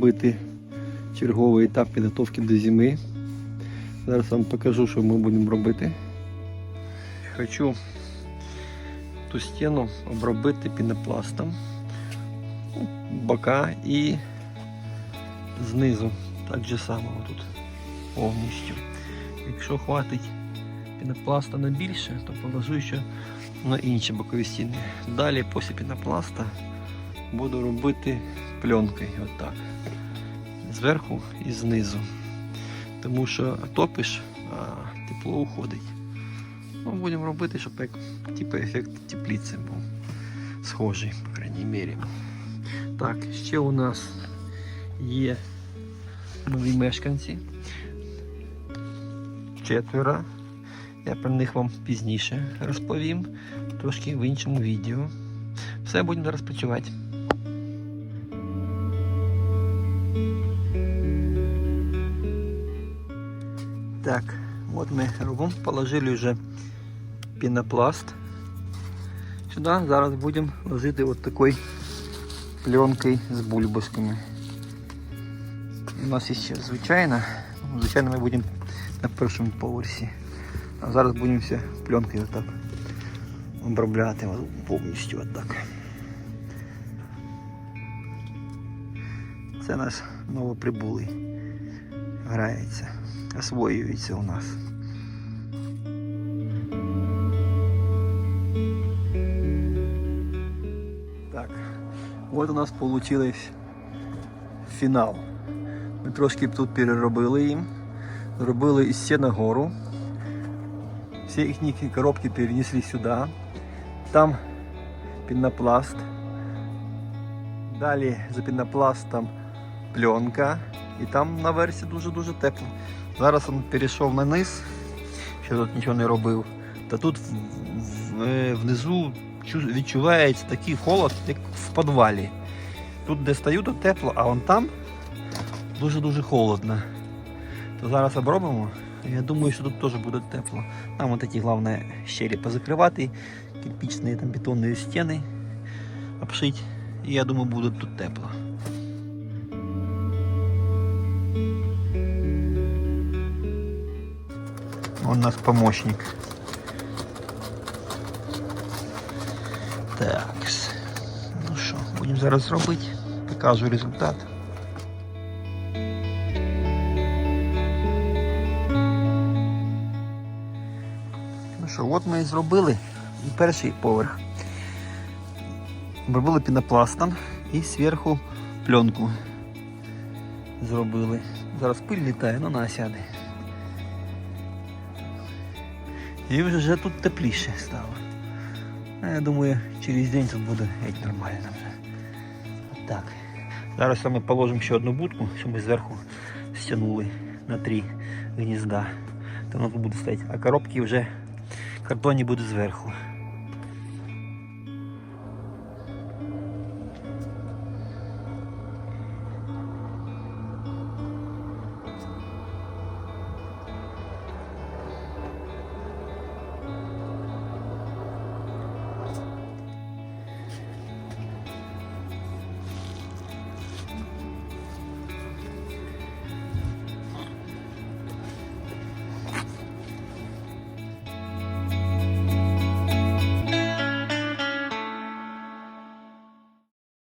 робити черговий етап підготовки до зими. Зараз вам покажу, що ми будемо робити. Хочу ту стіну обробити пінопластом, ну, бока і знизу так же само тут повністю. Якщо хватить пінопласта на більше, то положу ще на інші бокові стіни. Далі після пінопласта буду робити пленкою отак. Зверху і знизу. Тому що топиш, а тепло уходить. Ну, будемо робити, щоб як, типу, ефект теплиці був схожий, по крайній мірі. Так, ще у нас є нові мешканці. Четверо. Я про них вам пізніше розповім, трошки в іншому відео. Все будемо зараз працювати. Так, вот мы робимо, положили вже пінопласт. Сюди зараз будемо ложити от такою пленкою з бульбашками. У нас є ще звичайна. Ну, Звичайно, ми будемо на першому поверсі. А зараз будемо все пленкою отак обробляти от повністю отак. Це наш новоприбулий. Грається, освоюється у нас. Так, от у нас вийшов фінал. Ми трошки тут переробили їм. Зробили із стіни гору. Всі їхні коробки перенесли сюди. Там пінопласт. Далі за пінопластом пленка. І там на версі дуже-дуже тепло. Зараз він перейшов на низ, що тут нічого не робив. Та тут в- в- е, внизу відчувається такий холод, як в підвалі. Тут де стою, то тепло, а вон там дуже-дуже холодно. То зараз обробимо. Я думаю, що тут теж буде тепло. Нам эти головне щелі позакривати, кирпичні там бетонні стіни обшить. І я думаю, буде тут тепло. Он у нас помощник. Так. Ну що, будемо зараз робити. Покажу результат. Ну що, от ми і зробили перший поверх. Зробили пінопластом і зверху пленку зробили. Зараз пиль літає, ну на І вже тут тепліше стало. Я думаю, через день тут буде геть нормально вже. Так. Зараз ми положимо ще одну будку, щоб ми зверху стягнули на три гнізда. Там тут буде стояти. А коробки вже картонні будуть зверху.